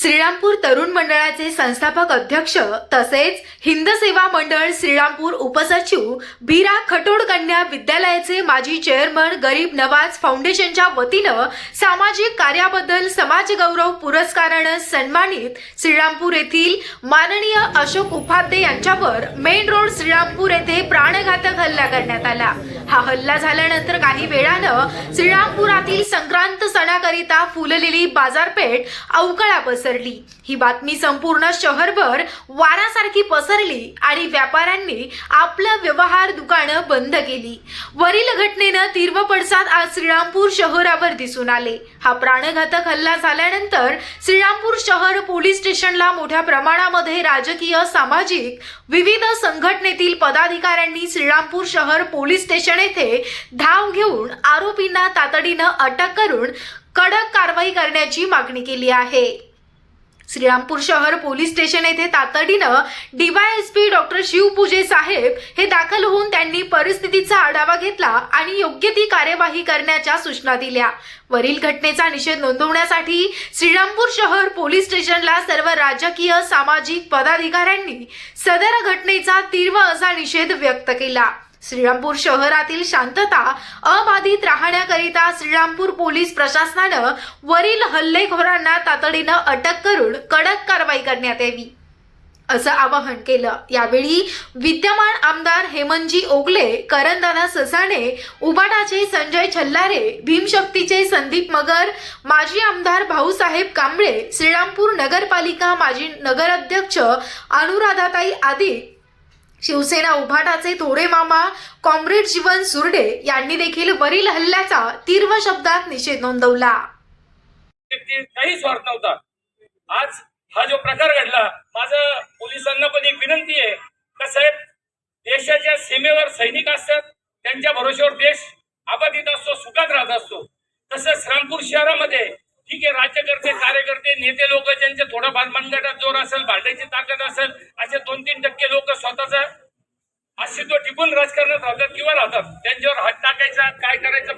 श्रीरामपूर तरुण मंडळाचे संस्थापक अध्यक्ष तसेच हिंद सेवा मंडळ श्रीरामपूर उपसचिव भीरा खटोड कन्या विद्यालयाचे माजी चेअरमन गरीब नवाज फाउंडेशनच्या वतीनं सामाजिक कार्याबद्दल समाज गौरव पुरस्कारानं सन्मानित श्रीरामपूर येथील माननीय अशोक उपाध्ये यांच्यावर मेन रोड श्रीरामपूर येथे प्राणघातक हल्ला करण्यात आला. हा हल्ला झाल्यानंतर काही वेळानं श्रीरामपुरातील संक्रांत सणाकरिता फुललेली बाजारपेठ अवकळा पसरली. ही बातमी संपूर्ण शहरभर वारासारखी पसरली आणि व्यापाऱ्यांनी आपलं व्यवहार दुकानं बंद केली. वरील घटनेनं तीव्र पडसाद आज श्रीरामपूर शहरावर दिसून आले. हा प्राणघातक हल्ला झाल्यानंतर श्रीरामपूर शहर पोलीस स्टेशनला मोठ्या प्रमाणामध्ये राजकीय सामाजिक विविध संघटनेतील पदाधिकाऱ्यांनी श्रीरामपूर शहर पोलीस स्टेशन येथे धाव घेऊन आरोपींना तातडीनं अटक करून कडक कारवाई करण्याची मागणी केली आहे. श्रीरामपूर शहर पोलीस स्टेशन येथे तातडीनं डीवायएसपी डॉक्टर शिवपूजे साहेब हे दाखल होऊन त्यांनी परिस्थितीचा आढावा घेतला आणि योग्य ती कार्यवाही करण्याच्या सूचना दिल्या. वरील घटनेचा निषेध नोंदवण्यासाठी श्रीरामपूर शहर पोलीस स्टेशनला सर्व राजकीय सामाजिक पदाधिकाऱ्यांनी सदर घटनेचा तीव्र असा निषेध व्यक्त केला. श्रीरामपूर शहरातील शांतता अबाधित राहण्याकरिता श्रीरामपूर पोलीस प्रशासनानं वरील हल्लेखोरांना तातडीनं अटक करून कडक कारवाई करण्यात यावी असं आवाहन केलं. यावेळी विद्यमान आमदार हेमंतजी ओगले करंदाना ससाणे उबाटाचे संजय छल्लारे भीमशक्तीचे संदीप मगर माजी आमदार भाऊसाहेब कांबळे श्रीरामपूर नगरपालिका माजी नगराध्यक्ष अनुराधाताई आदी शिवसेना उभाटाचे थोडे मामा कॉम्रेड जीवन सुरडे यांनी देखील वरील हल्ल्याचा तीव्र शब्दात निषेध नोंदवला. काही स्वार्थ नव्हता. आज हा जो प्रकार घडला माझं पोलिसांना पण एक विनंती आहे का साहेब देशाच्या सीमेवर सैनिक असतात त्यांच्या भरोश्यावर देश आबाधित असतो सुखात राहत असतो. तसंच रामपूर शहरामध्ये ठीक आहे राज्यकर्ते कार्यकर्ते नेते लोक ज्यांचे थोडाफार मनगटात जोर असेल भांडायची ताकद असेल असे दोन तीन टक्के लोक स्वतःचा अस्तित्व टिकून राजकारणात राहतात किंवा राहतात. त्यांच्यावर हात टाकायचा काय करायचं